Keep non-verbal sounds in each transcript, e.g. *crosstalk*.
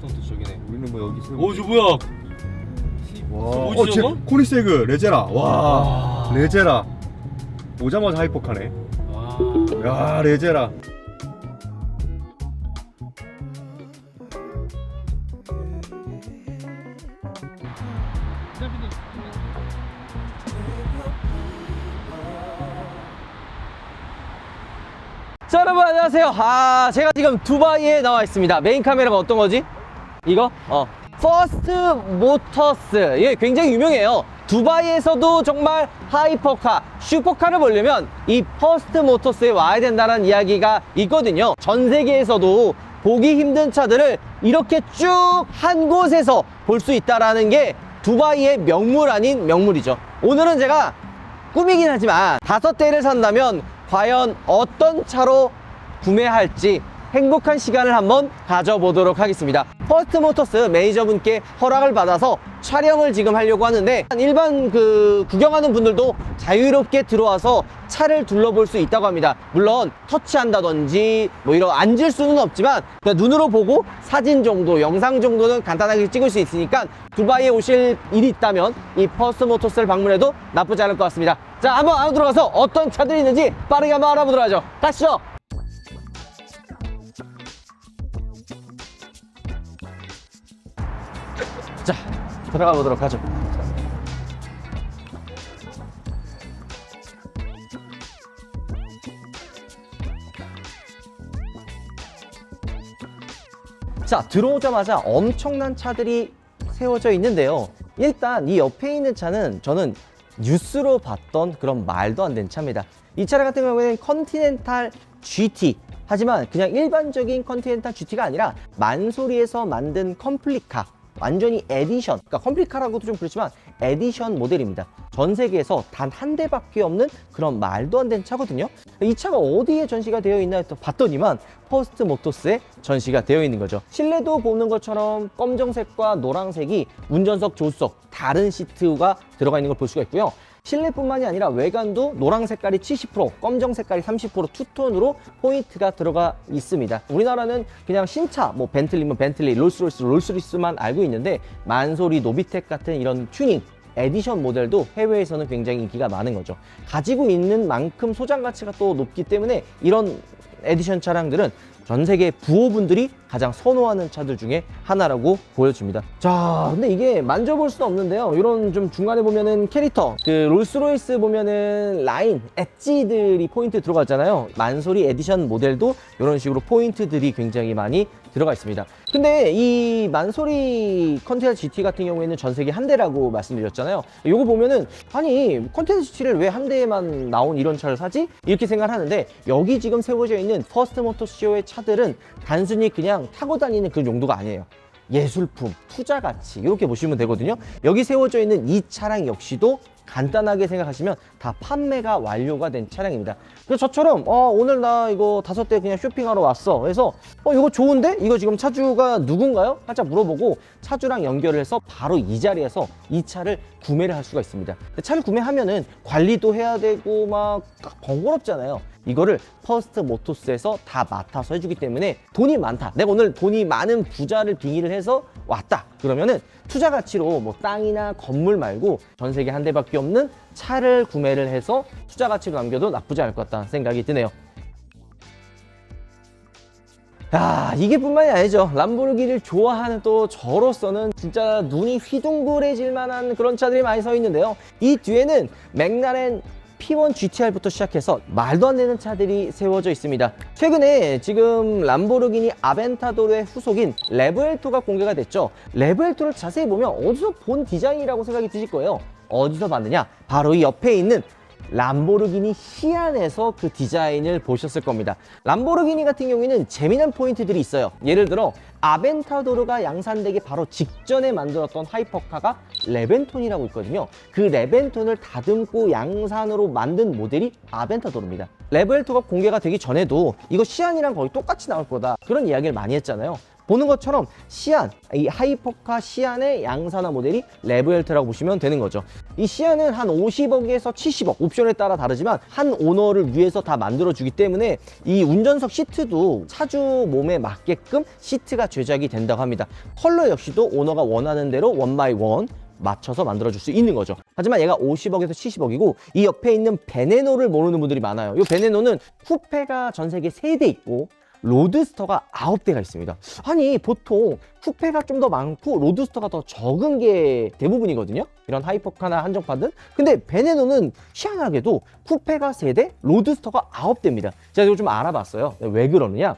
퍼스트부터 저기네. 우리는 뭐 여기 세우. 오, 저 뭐야? 와. 저 뭐지, 어, 제 저거? 코니세그 레제라. 와. 와. 레제라. 오자마자 하이퍼카네. 와. 야 레제라. 자 여러분 안녕하세요 아 제가 지금 두바이에 나와 있습니다 메인 카메라가 어떤 거지? 이거? 어. 퍼스트 모터스. 이게 굉장히 유명해요. 두바이에서도 정말 하이퍼카 슈퍼카를 보려면 이 퍼스트 모터스에 와야 된다는 이야기가 있거든요. 전 세계에서도 보기 힘든 차들을 이렇게 쭉 한 곳에서 볼 수 있다라는 게 두바이의 명물 아닌 명물이죠. 오늘은 제가 꿈이긴 하지만 다섯 대를 산다면 과연 어떤 차로 구매할지 행복한 시간을 한번 가져보도록 하겠습니다. 퍼스트 모터스 매니저분께 허락을 받아서 촬영을 지금 하려고 하는데 일반 그 구경하는 분들도 자유롭게 들어와서 차를 둘러볼 수 있다고 합니다. 물론 터치한다든지 뭐 이런 앉을 수는 없지만 눈으로 보고 사진 정도, 영상 정도는 간단하게 찍을 수 있으니까 두바이에 오실 일이 있다면 이 퍼스트 모터스를 방문해도 나쁘지 않을 것 같습니다. 자, 한번 안으로 들어가서 어떤 차들이 있는지 빠르게 한번 알아보도록 하죠. 가시죠. 들어가 보도록 하죠. 자, 들어오자마자 엄청난 차들이 세워져 있는데요. 일단 이 옆에 있는 차는 저는 뉴스로 봤던 그런 말도 안 되는 차입니다. 이 차량 같은 경우에는 컨티넨탈 GT. 하지만 그냥 일반적인 컨티넨탈 GT가 아니라 만소리에서 만든 컴플리카. 완전히 에디션, 그러니까 컴플리카라고도 좀 그렇지만 에디션 모델입니다. 전 세계에서 단 한 대밖에 없는 그런 말도 안 되는 차거든요. 이 차가 어디에 전시가 되어 있나 또 봤더니만 퍼스트 모토스에 전시가 되어 있는 거죠. 실내도 보는 것처럼 검정색과 노란색이 운전석, 조수석 다른 시트가 들어가 있는 걸 볼 수가 있고요. 실내뿐만이 아니라 외관도 노랑 색깔이 70%, 검정 색깔이 30% 투톤으로 포인트가 들어가 있습니다. 우리나라는 그냥 신차, 뭐 벤틀리면 벤틀리, 롤스로이스, 롤스로이스만 알고 있는데 만소리, 노비텍 같은 이런 튜닝 에디션 모델도 해외에서는 굉장히 인기가 많은 거죠. 가지고 있는 만큼 소장 가치가 또 높기 때문에 이런 에디션 차량들은 전 세계 부호분들이 가장 선호하는 차들 중에 하나라고 보여집니다. 자, 근데 이게 만져볼 수는 없는데요. 이런 좀 중간에 보면은 캐릭터, 그 롤스로이스 보면은 라인, 엣지들이 포인트 들어갔잖아요. 만소리 에디션 모델도 이런 식으로 포인트들이 굉장히 많이 들어가 있습니다. 근데 이 만소리 컨테이너 GT 같은 경우에는 전 세계 한 대라고 말씀드렸잖아요. 요거 보면은 아니 컨테이너 GT를 왜 한 대만 나온 이런 차를 사지? 이렇게 생각을 하는데 여기 지금 세워져 있는 퍼스트 모터 쇼의 차 들은 단순히 그냥 타고 다니는 그런 용도가 아니에요. 예술품, 투자 가치 이렇게 보시면 되거든요. 여기 세워져 있는 이 차량 역시도 간단하게 생각하시면 다 판매가 완료가 된 차량입니다. 그래서 저처럼 어, 오늘 나 이거 다섯 대 그냥 쇼핑하러 왔어. 그래서 어 이거 좋은데 이거 지금 차주가 누군가요? 살짝 물어보고 차주랑 연결을 해서 바로 이 자리에서 이 차를 구매를 할 수가 있습니다. 차를 구매하면은 관리도 해야 되고 막 번거롭잖아요. 이거를 퍼스트 모토스에서 다 맡아서 해주기 때문에 돈이 많다. 내가 오늘 돈이 많은 부자를 빙의를 해서 왔다. 그러면은 투자 가치로 뭐 땅이나 건물 말고 전 세계 한 대밖에 없는 차를 구매를 해서 투자 가치로 남겨도 나쁘지 않을 것 같다는 생각이 드네요. 야, 이게 뿐만이 아니죠. 람보르기니를 좋아하는 또 저로서는 진짜 눈이 휘둥그레질 만한 그런 차들이 많이 서 있는데요. 이 뒤에는 맥라렌 P1 GTR부터 시작해서 말도 안 되는 차들이 세워져 있습니다. 최근에 지금 람보르기니 아벤타도르의 후속인 레브엘2가 공개가 됐죠. 레브엘2를 자세히 보면 어디서 본 디자인이라고 생각이 드실 거예요. 어디서 봤느냐? 바로 이 옆에 있는 람보르기니 시안에서 그 디자인을 보셨을 겁니다. 람보르기니 같은 경우에는 재미난 포인트들이 있어요. 예를 들어 아벤타도르가 양산되기 바로 직전에 만들었던 하이퍼카가 레벤톤이라고 있거든요. 그 레벤톤을 다듬고 양산으로 만든 모델이 아벤타도르입니다. 레벨2가 공개가 되기 전에도 이거 시안이랑 거의 똑같이 나올 거다. 그런 이야기를 많이 했잖아요. 보는 것처럼 시안, 이 하이퍼카 시안의 양산화 모델이 레브헬트라고 보시면 되는 거죠. 이 시안은 한 50억에서 70억, 옵션에 따라 다르지만 한 오너를 위해서 다 만들어주기 때문에 이 운전석 시트도 차주 몸에 맞게끔 시트가 제작이 된다고 합니다. 컬러 역시도 오너가 원하는 대로 원 바이 원 맞춰서 만들어줄 수 있는 거죠. 하지만 얘가 50억에서 70억이고 이 옆에 있는 베네노를 모르는 분들이 많아요. 이 베네노는 쿠페가 전 세계 3대 있고 로드스터가 9대가 있습니다. 아니 보통 쿠페가 좀 더 많고 로드스터가 더 적은 게 대부분이거든요. 이런 하이퍼카나 한정판들. 근데 베네노는 희한하게도 쿠페가 3대, 로드스터가 9대입니다. 제가 이거 좀 알아봤어요. 왜 그러느냐?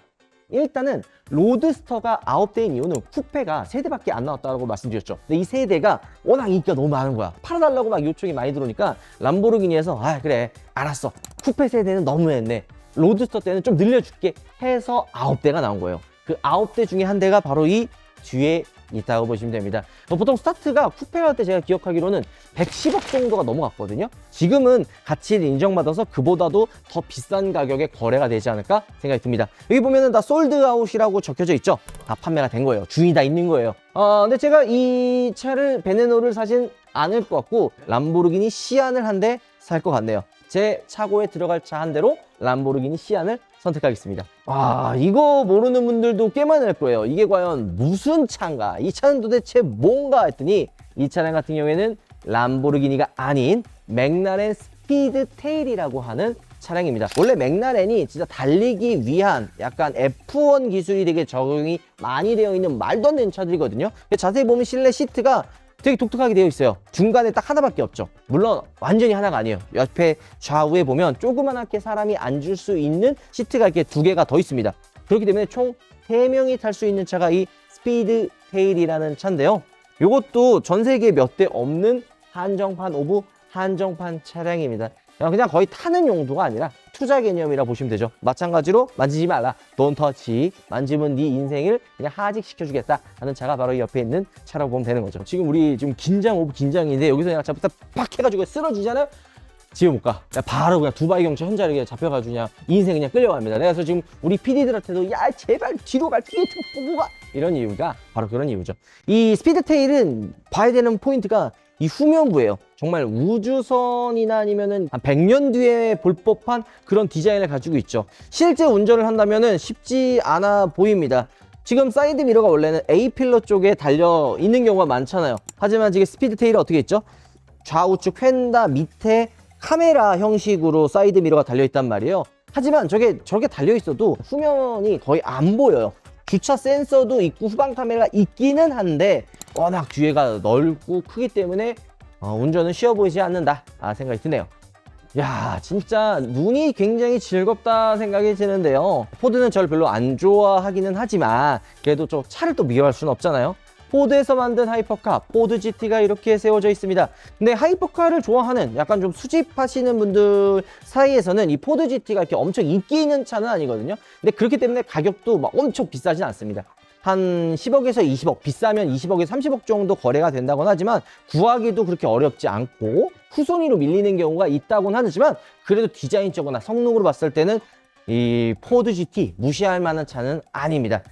일단은 로드스터가 9대인 이유는 쿠페가 3대밖에 안 나왔다고 말씀드렸죠. 근데 이 3대가 워낙 인기가 너무 많은 거야. 팔아달라고 막 요청이 많이 들어오니까 람보르기니에서 아 그래 알았어. 쿠페 세대는 너무했네. 로드스터 때는 좀 늘려줄게 해서 9대가 나온 거예요. 그 9대 중에 한 대가 바로 이 뒤에 있다고 보시면 됩니다. 어, 보통 스타트가 쿠페 갈때 제가 기억하기로는 110억 정도가 넘어갔거든요. 지금은 가치를 인정받아서 그보다도 더 비싼 가격에 거래가 되지 않을까 생각이 듭니다. 여기 보면은 다 솔드아웃이라고 적혀져 있죠. 다 판매가 된 거예요. 주인이 다 있는 거예요. 어, 근데 제가 이 차를 베네노를 사진 않을 것 같고 람보르기니 시안을 한 대 살 것 같네요. 제 차고에 들어갈 차 한 대로 람보르기니 시안을 선택하겠습니다. 아, 이거 모르는 분들도 꽤 많을 거예요. 이게 과연 무슨 차인가? 이 차는 도대체 뭔가 했더니 이 차량 같은 경우에는 람보르기니가 아닌 맥라렌 스피드 테일이라고 하는 차량입니다. 원래 맥라렌이 진짜 달리기 위한 약간 F1 기술이 되게 적용이 많이 되어 있는 말도 안 되는 차들이거든요. 자세히 보면 실내 시트가 되게 독특하게 되어 있어요. 중간에 딱 하나밖에 없죠. 물론 완전히 하나가 아니에요. 옆에 좌우에 보면 조그만하게 사람이 앉을 수 있는 시트가 이렇게 두 개가 더 있습니다. 그렇기 때문에 총 세명이 탈 수 있는 차가 이 스피드 테일이라는 차인데요. 이것도 전 세계에 몇대 없는 한정판 오브 한정판 차량입니다. 그냥 거의 타는 용도가 아니라 투자 개념이라 보시면 되죠. 마찬가지로 만지지 말라. 돈 터치. 만지면 네 인생을 그냥 하직시켜주겠다 하는 차가 바로 이 옆에 있는 차라고 보면 되는 거죠. 지금 우리 지금 긴장 오브 긴장인데 여기서 그냥 잡다 팍 해가지고 쓰러지잖아요. 집에 못 가. 바로 그냥 두바이 경찰 현장에 그냥 잡혀가지고 그냥 인생 그냥 끌려갑니다. 그래서 지금 우리 PD들한테도 야 제발 뒤로 갈 티켓 보고 가 이런 이유가 바로 그런 이유죠. 이 스피드테일은 봐야 되는 포인트가 이 후면부예요. 정말 우주선이나 아니면은 한 100년 뒤에 볼 법한 그런 디자인을 가지고 있죠. 실제 운전을 한다면은 쉽지 않아 보입니다. 지금 사이드 미러가 원래는 A 필러 쪽에 달려 있는 경우가 많잖아요. 하지만 지금 스피드 테일은 어떻게 있죠? 좌우측 휀다 밑에 카메라 형식으로 사이드 미러가 달려 있단 말이에요. 하지만 저게 저렇게 달려 있어도 후면이 거의 안 보여요. 주차 센서도 있고 후방 카메라가 있기는 한데 워낙 뒤에가 넓고 크기 때문에 어, 운전은 쉬워 보이지 않는다. 아, 생각이 드네요. 야 진짜 눈이 굉장히 즐겁다 생각이 드는데요. 포드는 저를 별로 안 좋아하기는 하지만 그래도 저 차를 또 미워할 수는 없잖아요. 포드에서 만든 하이퍼카 포드 GT가 이렇게 세워져 있습니다. 근데 하이퍼카를 좋아하는 약간 좀 수집하시는 분들 사이에서는 이 포드 GT가 이렇게 엄청 인기 있는 차는 아니거든요. 근데 그렇기 때문에 가격도 막 엄청 비싸진 않습니다 한 10억에서 20억, 비싸면 20억에서 30억 정도 거래가 된다곤 하지만 구하기도 그렇게 어렵지 않고 후순위로 밀리는 경우가 있다곤 하지만 그래도 디자인적으로나 성능으로 봤을 때는 이 포드 GT 무시할 만한 차는 아닙니다.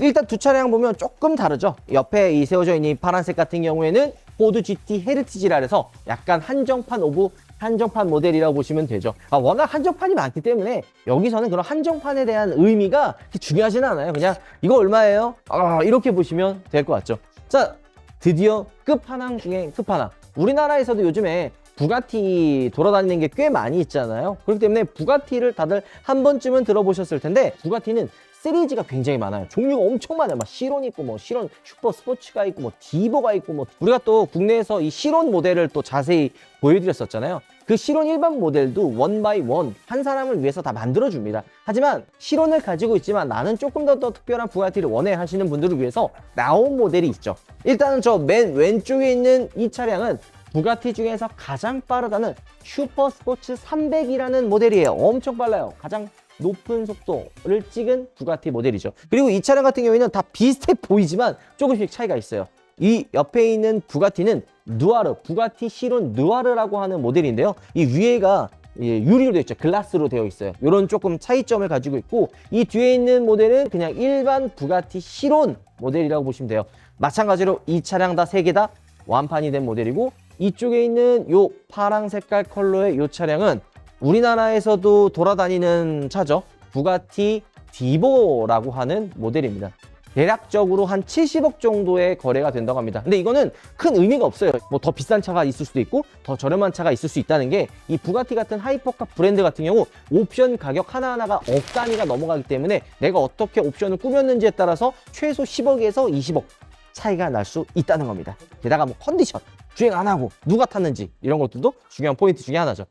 일단 두 차량 보면 조금 다르죠. 옆에 이 세워져 있는 이 파란색 같은 경우에는 포드 GT 헤리티지라 해서 약간 한정판 오브 한정판 모델이라고 보시면 되죠. 아, 워낙 한정판이 많기 때문에 여기서는 그런 한정판에 대한 의미가 중요하지는 않아요. 그냥 이거 얼마예요? 아, 이렇게 보시면 될 것 같죠. 자, 드디어 끝판왕 중에 끝판왕. 우리나라에서도 요즘에 부가티 돌아다니는 게 꽤 많이 있잖아요. 그렇기 때문에 부가티를 다들 한 번쯤은 들어보셨을 텐데 부가티는 시리즈가 굉장히 많아요. 종류가 엄청 많아요. 막 시론 있고 뭐 시론 슈퍼 스포츠가 있고 뭐 디보가 있고 뭐 우리가 또 국내에서 이 시론 모델을 또 자세히 보여드렸었잖아요. 그 시론 일반 모델도 원 바이 원 한 사람을 위해서 다 만들어 줍니다. 하지만 시론을 가지고 있지만 나는 조금 더, 더 특별한 부가티를 원해 하시는 분들을 위해서 나온 모델이 있죠. 일단은 저 맨 왼쪽에 있는 이 차량은 부가티 중에서 가장 빠르다는 슈퍼 스포츠 300이라는 모델이에요. 엄청 빨라요. 가장 높은 속도를 찍은 부가티 모델이죠. 그리고 이 차량 같은 경우에는 다 비슷해 보이지만 조금씩 차이가 있어요. 이 옆에 있는 부가티는 누아르, 부가티 시론 누아르라고 하는 모델인데요. 이 위에가 예, 유리로 되어 있죠. 글라스로 되어 있어요. 이런 조금 차이점을 가지고 있고 이 뒤에 있는 모델은 그냥 일반 부가티 시론 모델이라고 보시면 돼요. 마찬가지로 이 차량 다 세 개 다 완판이 된 모델이고 이쪽에 있는 요 파랑 색깔 컬러의 요 차량은 우리나라에서도 돌아다니는 차죠. 부가티 디보라고 하는 모델입니다. 대략적으로 한 70억 정도의 거래가 된다고 합니다. 근데 이거는 큰 의미가 없어요. 뭐 더 비싼 차가 있을 수도 있고 더 저렴한 차가 있을 수 있다는 게 이 부가티 같은 하이퍼카 브랜드 같은 경우 옵션 가격 하나하나가 억 단위가 넘어가기 때문에 내가 어떻게 옵션을 꾸몄는지에 따라서 최소 10억에서 20억 차이가 날 수 있다는 겁니다. 게다가 뭐 컨디션, 주행 안 하고 누가 탔는지 이런 것들도 중요한 포인트 중에 하나죠.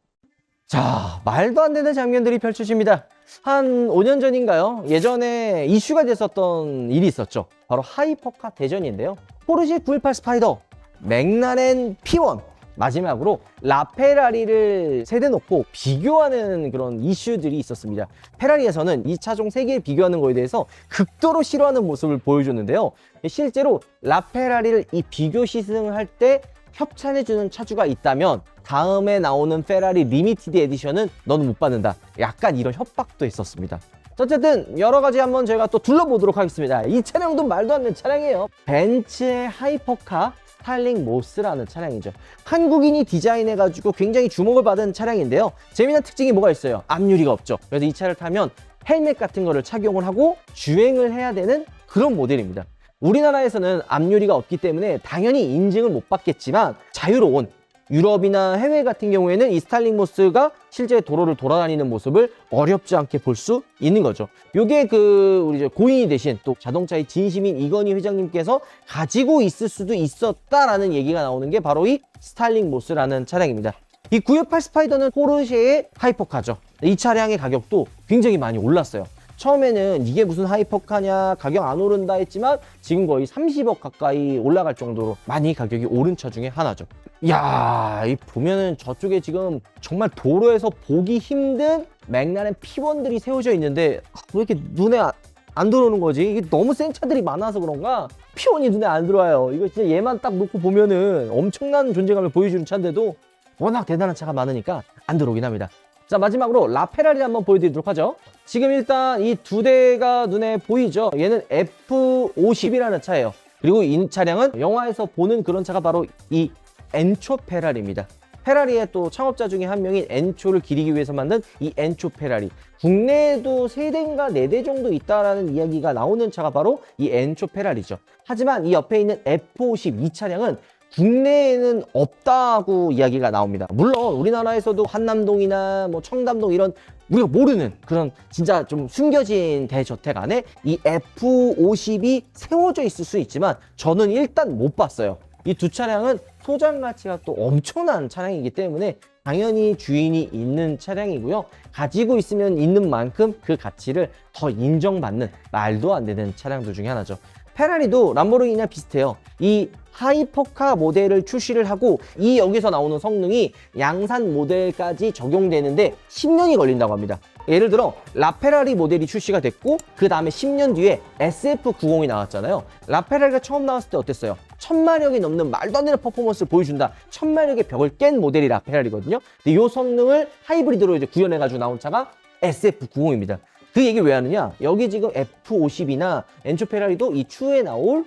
자, 말도 안 되는 장면들이 펼쳐집니다. 한 5년 전인가요? 예전에 이슈가 됐었던 일이 있었죠. 바로 하이퍼카 대전인데요. 포르쉐 918 스파이더, 맥라렌 P1, 마지막으로 라페라리를 세대 놓고 비교하는 그런 이슈들이 있었습니다. 페라리에서는 이 차종 3개를 비교하는 거에 대해서 극도로 싫어하는 모습을 보여줬는데요. 실제로 라페라리를 이 비교 시승을 할때 협찬해주는 차주가 있다면 다음에 나오는 페라리 리미티드 에디션은 너는 못 받는다. 약간 이런 협박도 있었습니다. 어쨌든 여러 가지 한번 저희가 또 둘러보도록 하겠습니다. 이 차량도 말도 안 되는 차량이에요. 벤츠의 하이퍼카 스타일링 모스라는 차량이죠. 한국인이 디자인해가지고 굉장히 주목을 받은 차량인데요. 재미난 특징이 뭐가 있어요? 앞유리가 없죠. 그래서 이 차를 타면 헬멧 같은 거를 착용을 하고 주행을 해야 되는 그런 모델입니다. 우리나라에서는 앞유리가 없기 때문에 당연히 인증을 못 받겠지만 자유로운 유럽이나 해외 같은 경우에는 이 스타일링 모스가 실제 도로를 돌아다니는 모습을 어렵지 않게 볼 수 있는 거죠. 요게 그 우리 고인이 되신 또 자동차의 진심인 이건희 회장님께서 가지고 있을 수도 있었다라는 얘기가 나오는 게 바로 이 스타일링 모스라는 차량입니다. 이918 스파이더는 포르쉐의 하이퍼카죠. 이 차량의 가격도 굉장히 많이 올랐어요. 처음에는 이게 무슨 하이퍼카냐 가격 안 오른다 했지만 지금 거의 30억 가까이 올라갈 정도로 많이 가격이 오른 차 중에 하나죠. 이야, 이 보면은 저쪽에 지금 정말 도로에서 보기 힘든 맥라렌 P1들이 세워져 있는데 아, 왜 이렇게 눈에 아- 안 들어오는 거지? 이게 너무 센 차들이 많아서 그런가? P1이 눈에 안 들어와요. 이거 진짜 얘만 딱 놓고 보면은 엄청난 존재감을 보여주는 차인데도 워낙 대단한 차가 많으니까 안 들어오긴 합니다. 자 마지막으로 라페라리 한번 보여드리도록 하죠. 지금 일단 이 두 대가 눈에 보이죠? 얘는 F50이라는 차예요. 그리고 이 차량은 영화에서 보는 그런 차가 바로 이 엔초 페라리입니다. 페라리의 또 창업자 중에 한 명인 엔초를 기리기 위해서 만든 이 엔초 페라리. 국내에도 세대인가 네 대 정도 있다라는 이야기가 나오는 차가 바로 이 엔초 페라리죠. 하지만 이 옆에 있는 F50 이 차량은 국내에는 없다고 이야기가 나옵니다. 물론 우리나라에서도 한남동이나 뭐 청담동 이런 우리가 모르는 그런 진짜 좀 숨겨진 대저택 안에 이 F50이 세워져 있을 수 있지만 저는 일단 못 봤어요. 이 두 차량은 소장 가치가 또 엄청난 차량이기 때문에 당연히 주인이 있는 차량이고요. 가지고 있으면 있는 만큼 그 가치를 더 인정받는 말도 안 되는 차량들 중에 하나죠. 페라리도 람보르기니랑 비슷해요. 이 하이퍼카 모델을 출시를 하고 이 여기서 나오는 성능이 양산 모델까지 적용되는데 10년이 걸린다고 합니다. 예를 들어 라페라리 모델이 출시가 됐고 그 다음에 10년 뒤에 SF90이 나왔잖아요. 라페라리가 처음 나왔을 때 어땠어요? 천마력이 넘는 말도 안 되는 퍼포먼스를 보여준다. 천마력의 벽을 깬 모델이 라페라리거든요. 근데 이 성능을 하이브리드로 이제 구현해가지고 나온 차가 SF90입니다. 그 얘기를 왜 하느냐? 여기 지금 F50이나 엔초 페라리도 이 추후에 나올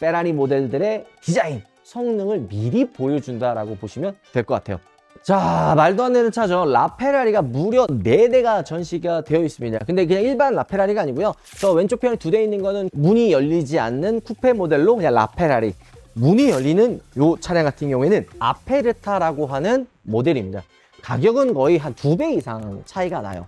페라리 모델들의 디자인, 성능을 미리 보여준다라고 보시면 될 것 같아요. 자, 말도 안 되는 차죠. 라페라리가 무려 4대가 전시가 되어 있습니다. 근데 그냥 일반 라페라리가 아니고요. 저 왼쪽 편에 두 대 있는 거는 문이 열리지 않는 쿠페 모델로 그냥 라페라리. 문이 열리는 요 차량 같은 경우에는 아페르타라고 하는 모델입니다. 가격은 거의 한 두 배 이상 차이가 나요.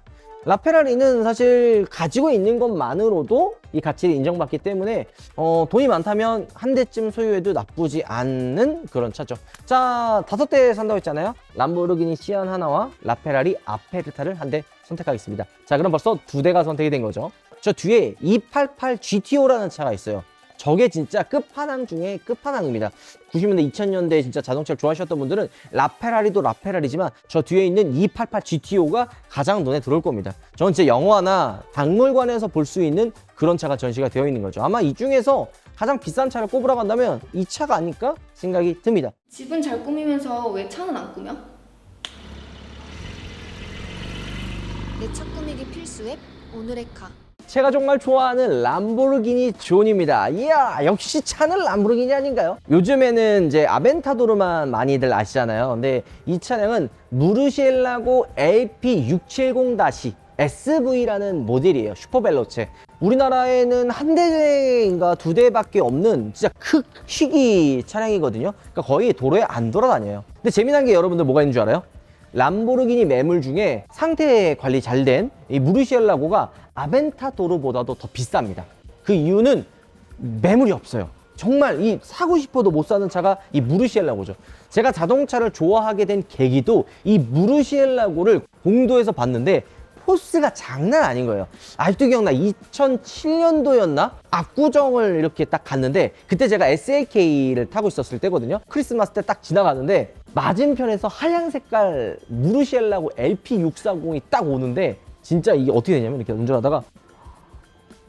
라페라리는 사실 가지고 있는 것만으로도 이 가치를 인정받기 때문에 어, 돈이 많다면 한 대쯤 소유해도 나쁘지 않는 그런 차죠. 자, 다섯 대 산다고 했잖아요. 람보르기니 시안 하나와 라페라리 아페르타를 한 대 선택하겠습니다. 자, 그럼 벌써 두 대가 선택이 된 거죠. 저 뒤에 288 GTO라는 차가 있어요. 저게 진짜 끝판왕 중에 끝판왕입니다. 90년대, 2000년대 진짜 자동차를 좋아하셨던 분들은 라페라리도 라페라리지만 저 뒤에 있는 288 GTO가 가장 눈에 들어올 겁니다. 저는 진짜 영화나 박물관에서 볼 수 있는 그런 차가 전시가 되어 있는 거죠. 아마 이 중에서 가장 비싼 차를 꼽으라고 한다면 이 차가 아닐까 생각이 듭니다. 집은 잘 꾸미면서 왜 차는 안 꾸며? 내 차 꾸미기 필수 앱 오늘의 카 제가 정말 좋아하는 람보르기니 존입니다. 이야, 역시 차는 람보르기니 아닌가요? 요즘에는 이제 아벤타도르만 많이들 아시잖아요. 근데 이 차량은 무르시엘라고 LP670-SV라는 모델이에요. 슈퍼벨로체. 우리나라에는 한 대인가 두 대밖에 없는 진짜 크 희귀 차량이거든요. 그러니까 거의 도로에 안 돌아다녀요. 근데 재미난 게 여러분들 뭐가 있는 줄 알아요? 람보르기니 매물 중에 상태 관리 잘 된 이 무르시엘라고가 아벤타도르보다도 더 비쌉니다. 그 이유는 매물이 없어요. 정말 이 사고 싶어도 못 사는 차가 이 무르시엘라고죠. 제가 자동차를 좋아하게 된 계기도 이 무르시엘라고를 공도에서 봤는데 포스가 장난 아닌 거예요. 아직도 기억나. 2007년도였나? 압구정을 이렇게 딱 갔는데 그때 제가 SLK를 타고 있었을 때거든요. 크리스마스 때 딱 지나가는데 맞은편에서 하얀 색깔 무르시엘라고 LP640이 딱 오는데 진짜 이게 어떻게 되냐면 이렇게 운전하다가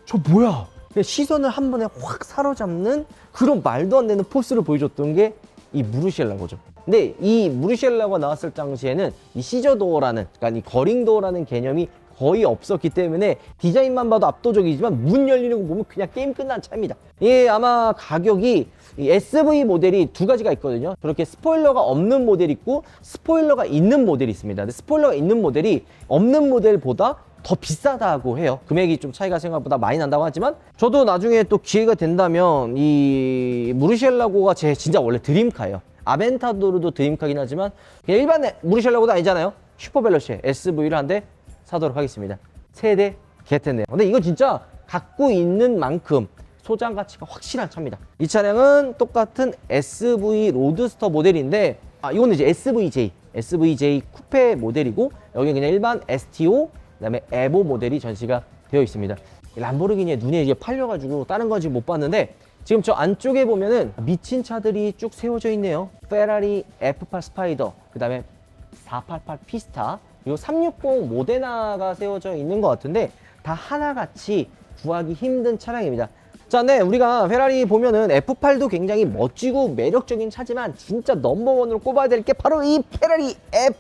저 뭐야? 시선을 한 번에 확 사로잡는 그런 말도 안 되는 포스를 보여줬던 게 이 무르시엘라고죠. 근데 이 무르시엘라가 나왔을 당시에는 이 시저도어라는 그러니까 이 거링도어라는 개념이 거의 없었기 때문에 디자인만 봐도 압도적이지만 문 열리는 거 보면 그냥 게임 끝난 차입니다. 예, 아마 가격이 이 SV 모델이 두 가지가 있거든요. 저렇게 스포일러가 없는 모델이 있고 스포일러가 있는 모델이 있습니다. 근데 스포일러가 있는 모델이 없는 모델보다 더 비싸다고 해요. 금액이 좀 차이가 생각보다 많이 난다고 하지만 저도 나중에 또 기회가 된다면 이 무르시엘라고가 제 진짜 원래 드림카예요. 아벤타도르도 드림카긴 하지만 그냥 일반 무르시엘라고도 아니잖아요. 슈퍼벨로쉐 SV를 한대 사도록 하겠습니다. 세대 개텐네요. 근데 이거 진짜 갖고 있는 만큼 소장 가치가 확실한 차입니다. 이 차량은 똑같은 SV 로드스터 모델인데 아 이거는 이제 SVJ, SVJ 쿠페 모델이고 여기 그냥 일반 STO 그다음에 에보 모델이 전시가 되어 있습니다. 이 람보르기니에 눈에 이게 팔려가지고 다른 건 지금 못 봤는데 지금 저 안쪽에 보면은 미친 차들이 쭉 세워져 있네요. 페라리 F8 스파이더, 그 다음에 488 피스타, 그리고 360 모데나가 세워져 있는 것 같은데 다 하나같이 구하기 힘든 차량입니다. 자, 네, 우리가 페라리 보면은 F8도 굉장히 멋지고 매력적인 차지만 진짜 넘버원으로 꼽아야 될 게 바로 이 페라리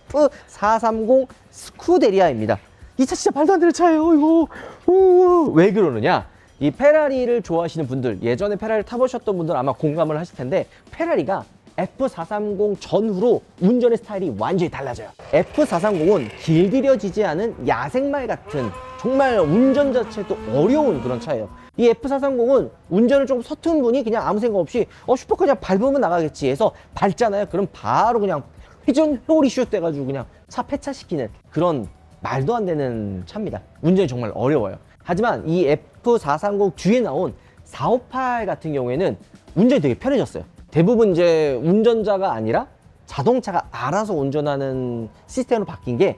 F430 스쿠데리아입니다. 이 차 진짜 말도 안 되는 차예요, 이거. 오, 왜 그러느냐? 이 페라리를 좋아하시는 분들, 예전에 페라리를 타보셨던 분들 아마 공감을 하실 텐데, 페라리가 F430 전후로 운전의 스타일이 완전히 달라져요. F430은 길들여지지 않은 야생말 같은 정말 운전 자체도 어려운 그런 차예요. 이 F430은 운전을 조금 서툰 분이 그냥 아무 생각 없이 어 슈퍼 그냥 밟으면 나가겠지 해서 밟잖아요. 그럼 바로 그냥 회전 회오리 슛 돼가지고 그냥 차 폐차시키는 그런 말도 안 되는 차입니다. 운전이 정말 어려워요. 하지만 이 F430 뒤에 나온 458 같은 경우에는 운전이 되게 편해졌어요. 대부분 이제 운전자가 아니라 자동차가 알아서 운전하는 시스템으로 바뀐 게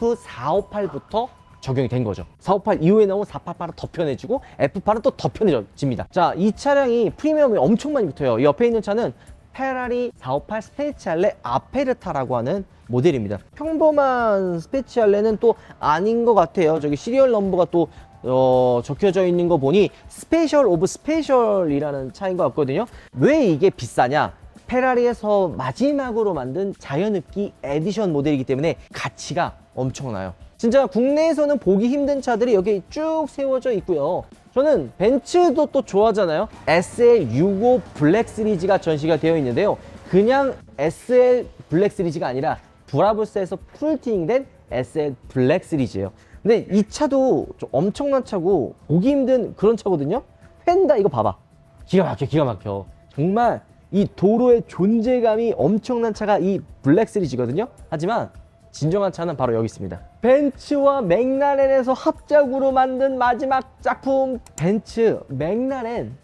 F458부터 적용이 된 거죠. 458 이후에 나온 488은 더 편해지고 F8은 또 더 편해집니다. 자, 이 차량이 프리미엄이 엄청 많이 붙어요. 이 옆에 있는 차는 페라리 458 스페치알레 아페르타라고 하는 모델입니다. 평범한 스페치알레는 또 아닌 것 같아요. 저기 시리얼 넘버가 또 어, 적혀져 있는 거 보니 스페셜 오브 스페셜이라는 차인 것 같거든요. 왜 이게 비싸냐? 페라리에서 마지막으로 만든 자연흡기 에디션 모델이기 때문에 가치가 엄청나요. 진짜 국내에서는 보기 힘든 차들이 여기 쭉 세워져 있고요. 저는 벤츠도 또 좋아하잖아요. SL65 블랙 시리즈가 전시가 되어 있는데요. 그냥 SL 블랙 시리즈가 아니라 브라보스에서 풀티닝된 SL 블랙 시리즈예요. 근데 이 차도 좀 엄청난 차고 보기 힘든 그런 차거든요. 펜다 이거 봐봐. 기가 막혀 기가 막혀. 정말 이 도로의 존재감이 엄청난 차가 이 블랙 시리즈거든요. 하지만 진정한 차는 바로 여기 있습니다. 벤츠와 맥라렌에서 합작으로 만든 마지막 작품 벤츠 맥라렌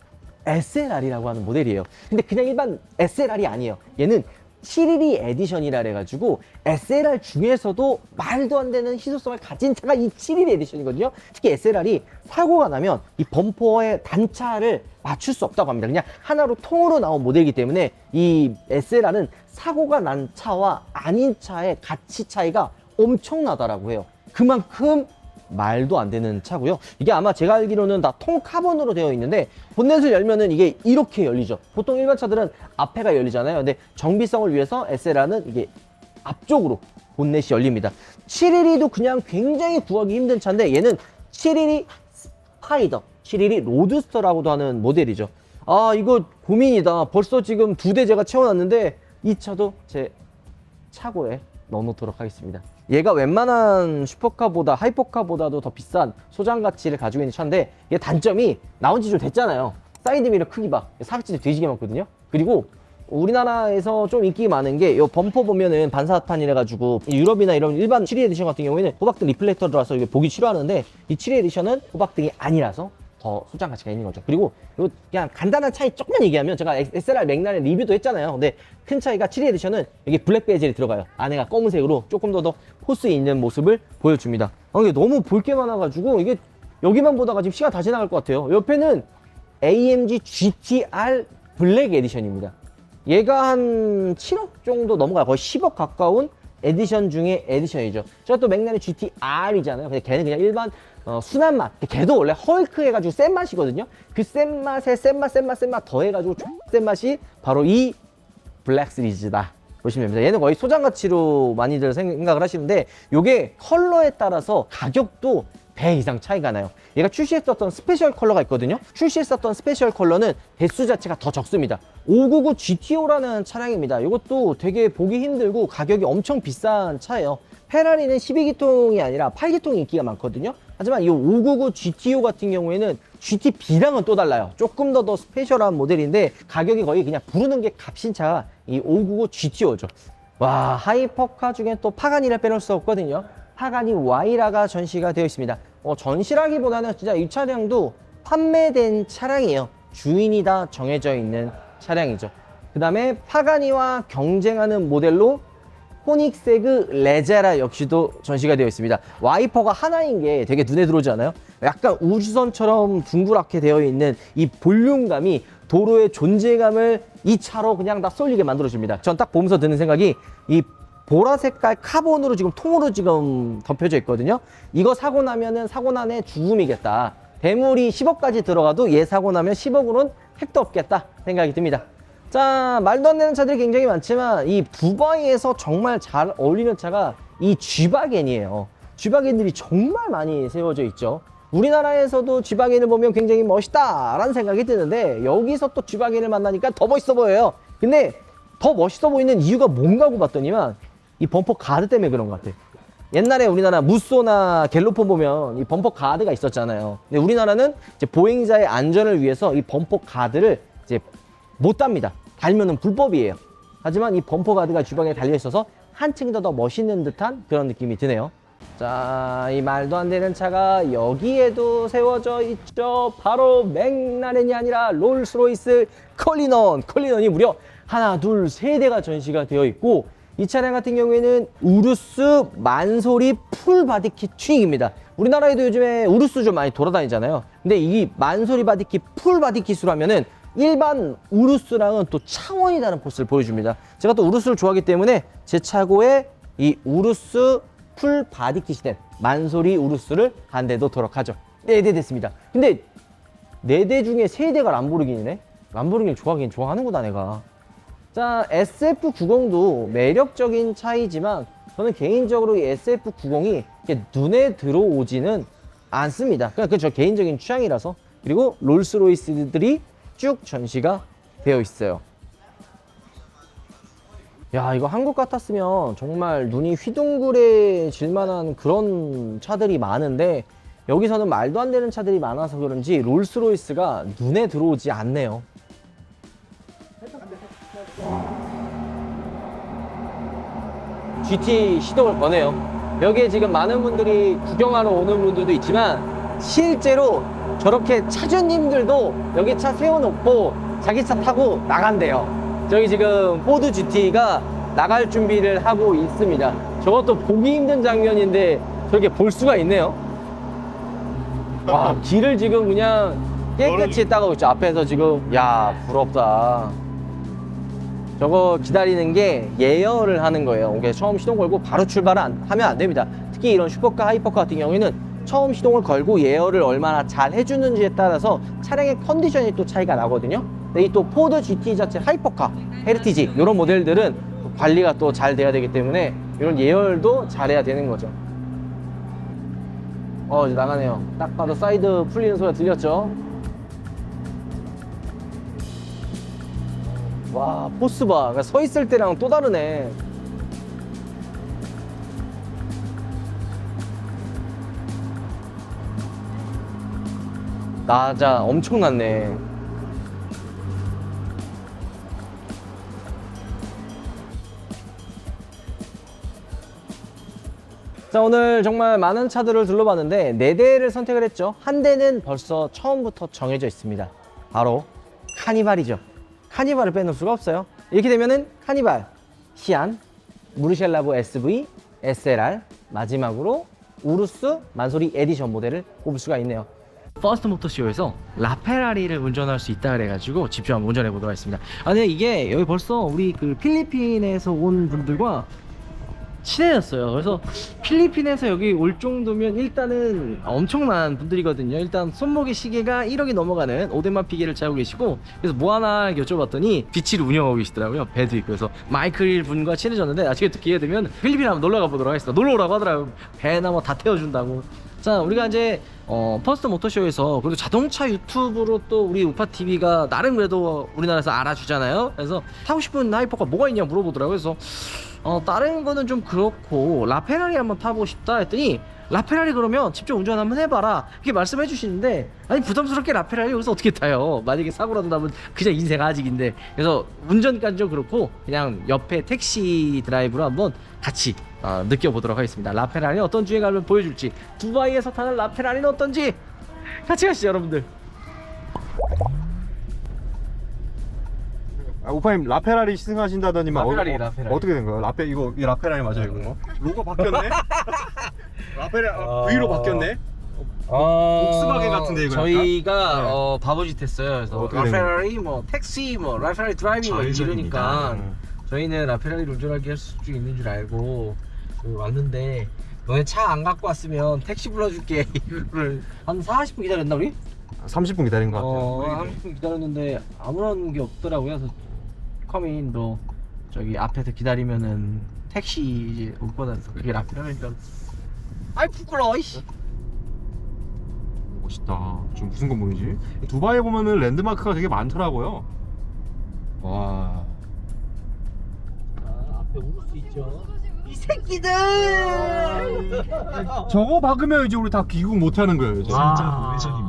SLR이라고 하는 모델이에요. 근데 그냥 일반 SLR이 아니에요. 얘는 712 에디션이라 그래가지고 SLR 중에서도 말도 안 되는 희소성을 가진 차가 이712 에디션이거든요. 특히 SLR이 사고가 나면 이 범퍼의 단차를 맞출 수 없다고 합니다. 그냥 하나로 통으로 나온 모델이기 때문에 이 SLR은 사고가 난 차와 아닌 차의 가치 차이가 엄청나다라고 해요. 그만큼 말도 안 되는 차고요. 이게 아마 제가 알기로는 다 통카본으로 되어 있는데 본넷을 열면은 이게 이렇게 열리죠. 보통 일반 차들은 앞에가 열리잖아요. 근데 정비성을 위해서 SLR는 이게 앞쪽으로 본넷이 열립니다. 712도 그냥 굉장히 구하기 힘든 차인데 얘는 712 스파이더, 712 로드스터라고도 하는 모델이죠. 아 이거 고민이다. 벌써 지금 두 대 제가 채워놨는데 이 차도 제 차고에 넣어놓도록 하겠습니다. 얘가 웬만한 슈퍼카보다 하이퍼카보다도 더 비싼 소장 가치를 가지고 있는 차인데 얘 단점이 나온 지 좀 됐잖아요. 사이드 미러 크기 봐. 사각지대 되지게 많거든요. 그리고 우리나라에서 좀 인기 많은 게 이 범퍼 보면은 반사판이라 가지고 유럽이나 이런 일반 7위 에디션 같은 경우에는 호박등 리플렉터 들어와서 이게 보기 싫어하는데 이 7위 에디션은 호박등이 아니라서 더 소장 가치가 있는 거죠. 그리고 요 그냥 간단한 차이 조금만 얘기하면 제가 SLR 맥라렌 리뷰도 했잖아요. 근데 큰 차이가 7위 에디션은 여기 블랙 베젤이 들어가요. 안에가 검은색으로 조금 더더 포스 있는 모습을 보여줍니다. 아, 이게 너무 볼 게 많아가지고 이게 여기만 보다가 지금 시간 다 지나갈 것 같아요. 옆에는 AMG GTR 블랙 에디션입니다. 얘가 한 7억 정도 넘어가요. 거의 10억 가까운 에디션 중에 에디션이죠. 제가 또 맥라렌 GTR이잖아요. 근데 걔는 그냥 일반 어, 순한 맛. 걔도 원래 헐크 해가지고 센 맛이거든요. 그 센 맛에 센 맛, 센 맛, 센 맛 더해가지고 센 맛이 바로 이 블랙 시리즈다. 보시면 됩니다. 얘는 거의 소장 가치로 많이들 생각을 하시는데 이게 컬러에 따라서 가격도 배 이상 차이가 나요. 얘가 출시했었던 스페셜 컬러가 있거든요. 출시했었던 스페셜 컬러는 대수 자체가 더 적습니다. 599 GTO라는 차량입니다. 이것도 되게 보기 힘들고 가격이 엄청 비싼 차예요. 페라리는 12기통이 아니라 8기통이 인기가 많거든요. 하지만 이 599 GTO 같은 경우에는 GTB랑은 또 달라요. 조금 더 더 스페셜한 모델인데 가격이 거의 그냥 부르는 게 값인 차가 이 599 GTO죠. 와 하이퍼카 중에 또 파가니를 빼놓을 수 없거든요. 파가니 와이라가 전시가 되어 있습니다. 어, 전시라기보다는 진짜 이 차량도 판매된 차량이에요. 주인이 다 정해져 있는 차량이죠. 그 다음에 파가니와 경쟁하는 모델로 호닉세그 레제라 역시도 전시가 되어 있습니다. 와이퍼가 하나인 게 되게 눈에 들어오지 않아요? 약간 우주선처럼 둥그랗게 되어 있는 이 볼륨감이 도로의 존재감을 이 차로 그냥 다 쏠리게 만들어줍니다. 전 딱 보면서 드는 생각이 이 보라 색깔 카본으로 지금 통으로 지금 덮여져 있거든요. 이거 사고 나면은 사고 난에 죽음이겠다. 대물이 10억까지 들어가도 얘 사고 나면 10억으로는 택도 없겠다 생각이 듭니다. 자, 말도 안 되는 차들이 굉장히 많지만 이 두바이에서 정말 잘 어울리는 차가 이 G바겐이에요. G바겐들이 정말 많이 세워져 있죠. 우리나라에서도 G바겐을 보면 굉장히 멋있다 라는 생각이 드는데 여기서 또 G바겐을 만나니까 더 멋있어 보여요. 근데 더 멋있어 보이는 이유가 뭔가 고 봤더니만 이 범퍼 가드 때문에 그런 것 같아. 옛날에 우리나라 무쏘나 갤로폰 보면 이 범퍼 가드가 있었잖아요. 근데 우리나라는 이제 보행자의 안전을 위해서 이 범퍼 가드를 이제 못 답니다. 달면은 불법이에요. 하지만 이 범퍼 가드가 주방에 달려 있어서 한층 더 더 멋있는 듯한 그런 느낌이 드네요. 자, 이 말도 안 되는 차가 여기에도 세워져 있죠. 바로 맥라렌이 아니라 롤스로이스 컬리넌. 컬리넌이 무려 하나, 둘, 세 대가 전시가 되어 있고 이 차량 같은 경우에는 우루스 만소리 풀 바디킷 튜닝입니다. 우리나라에도 요즘에 우루스 좀 많이 돌아다니잖아요. 근데 이 만소리 바디킷 풀 바디킷으로 하면은 일반 우루스랑은 또 차원이 다른 포스를 보여줍니다. 제가 또 우루스를 좋아하기 때문에 제 차고에 이 우루스 풀 바디킷이 된 만소리 우루스를 한 대 놓도록 하죠. 네 대 됐습니다. 근데 네 대 중에 세 대가 람보르기니네? 람보르기니 좋아하긴 좋아하는구나 내가. 자, SF90도 매력적인 차이지만 저는 개인적으로 이 SF90이 눈에 들어오지는 않습니다. 그냥 그 저 개인적인 취향이라서 그리고 롤스로이스들이 쭉 전시가 되어 있어요. 야, 이거 한국 같았으면 정말 눈이 휘둥그레질 만한 그런 차들이 많은데 여기서는 말도 안 되는 차들이 많아서 그런지 롤스로이스가 눈에 들어오지 않네요. GT 시동을 거네요. 여기에 지금 많은 분들이 구경하러 오는 분들도 있지만 실제로 저렇게 차주님들도 여기 차 세워놓고 자기 차 타고 나간대요. 저기 지금 포드 GT가 나갈 준비를 하고 있습니다. 저것도 보기 힘든 장면인데 저렇게 볼 수가 있네요. 와, 길을 지금 그냥 깨끗이 닦아고 있죠. 앞에서 지금, 야, 부럽다. 저거 기다리는 게 예열을 하는 거예요. 이게 처음 시동 걸고 바로 출발을 안- 하면 안 됩니다. 특히 이런 슈퍼카, 하이퍼카 같은 경우에는 처음 시동을 걸고 예열을 얼마나 잘 해주는지에 따라서 차량의 컨디션이 또 차이가 나거든요. 이 또 포드 GT 자체 하이퍼카, 헤리티지 이런 모델들은 관리가 또 잘 돼야 되기 때문에 이런 예열도 잘해야 되는 거죠. 어 이제 나가네요. 딱 봐도 사이드 풀리는 소리가 들렸죠. 와 포스 봐. 그러니까 서 있을 때랑 또 다르네. 나자 엄청났네. 자 오늘 정말 많은 차들을 둘러봤는데 네 대를 선택을 했죠. 한 대는 벌써 처음부터 정해져 있습니다. 바로 카니발이죠. 카니발을 빼놓을 수가 없어요. 이렇게 되면은 카니발, 시안, 무르셀라보 SV, SLR, 마지막으로 우루스 만소리 에디션 모델을 꼽을 수가 있네요. 퍼스트 모터쇼에서 라페라리를 운전할 수 있다 그래가지고 직접 한번 운전해 보도록 하겠습니다. 아, 근데 이게 여기 벌써 우리 그 필리핀에서 온 분들과 친해졌어요. 그래서 필리핀에서 여기 올 정도면 일단은 엄청난 분들이거든요. 일단 손목의 시계가 1억이 넘어가는 오데마 피게를 차고 계시고 그래서 뭐 하나 여쭤봤더니 비치를 운영하고 계시더라고요. 배도 있고 그래서 마이클 분과 친해졌는데 나중에 또 기회 되면 필리핀 한번 놀러 가보도록 하겠습니다. 놀러 오라고 하더라고요. 배나 뭐 다 태워준다고. 자, 우리가 이제 어, 퍼스트 모터쇼에서 그래도 자동차 유튜브로 또 우리 우파 TV가 나름 그래도 우리나라에서 알아주잖아요. 그래서 타고 싶은 하이퍼가 뭐가 있냐 물어보더라고요. 그래서 어, 다른 거는 좀 그렇고 라페라리 한번 타보고 싶다 했더니 라페라리 그러면 직접 운전 한번 해봐라 이렇게 말씀해 주시는데 아니 부담스럽게 라페라리 여기서 어떻게 타요 만약에 사고라도 나면 그냥 인생 아직인데 그래서 운전까지 좀 그렇고 그냥 옆에 택시 드라이브로 한번 같이 어, 느껴보도록 하겠습니다 라페라리 어떤 주행감을 보여줄지 두바이에서 타는 라페라리는 어떤지 같이 가시죠 여러분들 아, 오파님 라페라리 시승하신다더니만 라페라리, 어, 라페라리. 어떻게 된 거예요? 라페 이거 이 라페라리 맞아요 이거? 로고 바뀌었네? *laughs* 라페라 아. V로 바뀌었네? 어... 복스바겐 같은데, 이거 저희가 네. 어, 바보짓 했어요. 그래서 된 라페라리 뭐 택시 뭐 라페라리 드라이빙 뭐 이러니까 저희는 라페라리 운전하기 할수 있는 줄 알고 여기 왔는데 너네 차 안 갖고 왔으면 택시 불러줄게 *laughs* 이거를 한 40분 기다렸나 우리? 30분 기다린 것 어, 같아요 30분 기다렸는데 아무런 게 없더라고요. 그래서 커민 너 저기 앞에서 기다리면은 택시 이제 올 거다 그래서 그게 라페라리니까 아이 부끄러워 이씨. 멋있다 지금 무슨 건물이지? 두바이에 보면은 랜드마크가 되게 많더라고요 와 아, 앞에 올 수 있죠. 이 새끼들! 저거 박으면 이제 우리 다 귀국 못 하는 거예요 이제 아. 우회전입니다.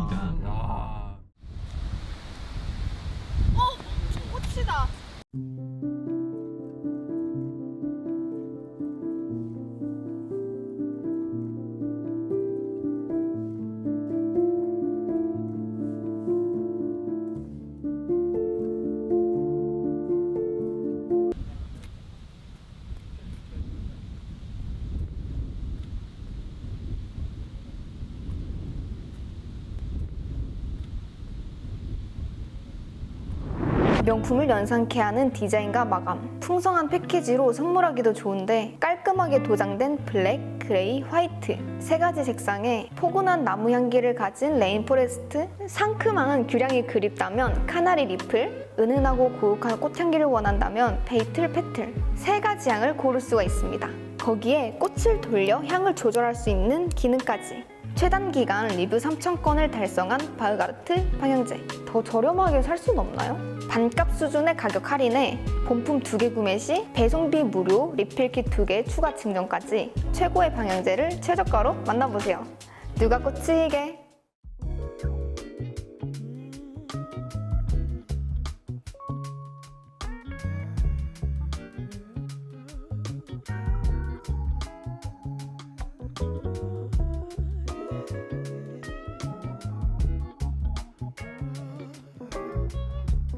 연상케 하는 디자인과 마감, 풍성한 패키지로 선물하기도 좋은데 깔끔하게 도장된 블랙, 그레이, 화이트 세 가지 색상에 포근한 나무 향기를 가진 레인포레스트, 상큼한 규량이 그립다면 카나리 리플, 은은하고 고혹한 꽃향기를 원한다면 베이틀 페틀 세 가지 향을 고를 수가 있습니다. 거기에 꽃을 돌려 향을 조절할 수 있는 기능까지 최단 기간 리뷰 3,000건을 달성한 바흐가르트 방향제. 더 저렴하게 살 수는 없나요? 반값 수준의 가격 할인에 본품 두개 구매 시 배송비 무료, 리필킷 두개 추가 증정까지 최고의 방향제를 최저가로 만나보세요. 누가 꽂히게?